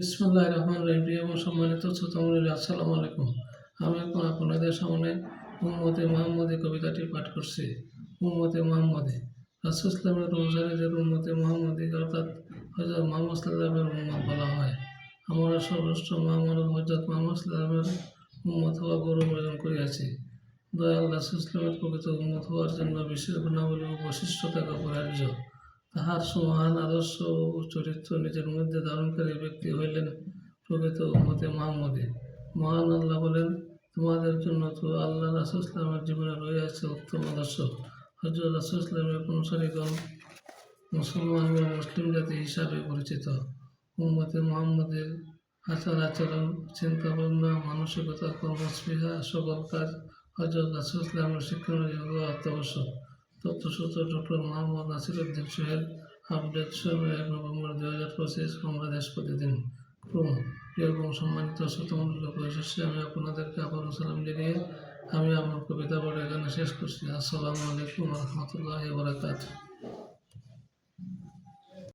বিসমুল্লাহ রহমান রহিম। প্রিয় এবং সম্মানিত শ্রোতামণ্ডলী আসসালামু আলাইকুম। আমি এখন আপনাদের সামনে উম্মতে মোহাম্মদী কবিতাটি পাঠ করছি। উম্মতে মোহাম্মদী। রাসুল ইসলামের অনুসারীদের উম্মতে মোহাম্মদী অর্থাৎ হজরত মোহাম্মদ সাল্লামের উম্মত বলা হয়। আমরা সর্বশ্রেষ্ঠ মহামানব হজরত মোহাম্মদ সাল্লামের উম্মত হওয়া গৌরব অর্জন করিয়াছি। দয়াল রাসুল ইসলামের প্রকৃত উন্মত হওয়ার জন্য বিশেষ গুণাবলী ও বৈশিষ্ট্য থাকা অপরিহার্য তাহার সমান আদর্শ ও চরিত্র নিজের মধ্যে ধারণকারী ব্যক্তি হইলেন প্রকৃত উম্মতে মোহাম্মদী। মহান আল্লাহ বলেন, তোমাদের জন্য তো আল্লাহ রাসুল ইসলামের জীবনে রয়েছে উত্তম আদর্শ। হজরত রাসুল ইসলামের অনুসারীগণ মুসলমান বা মুসলিম জাতি হিসাবে পরিচিত। উম্মতে মোহাম্মদের আচার আচরণ চিন্তা ভাবনা মানসিকতা, কর্মস্পৃহা সকল কাজ হজরত রাসুল ইসলামের শিক্ষণীয় অত্যাবশ্যক। তথ্যসূত্র ডক্টর মোহাম্মদ নাসিরুদ্দিন সোহেল, আপডেট ষোলো এক নভেম্বর দুই হাজার পঁচিশ, বাংলাদেশ প্রতিদিন। ক্রম এবং সম্মানিত শ্রোতমূল্য পরিশেষে আমি আপনাদেরকে আবার সালাম জানিয়ে আমি আমার কবিতা পড়ে এখানে শেষ করছি। আসসালামু আলাইকুম রহমতুল্লাহ বরাকাত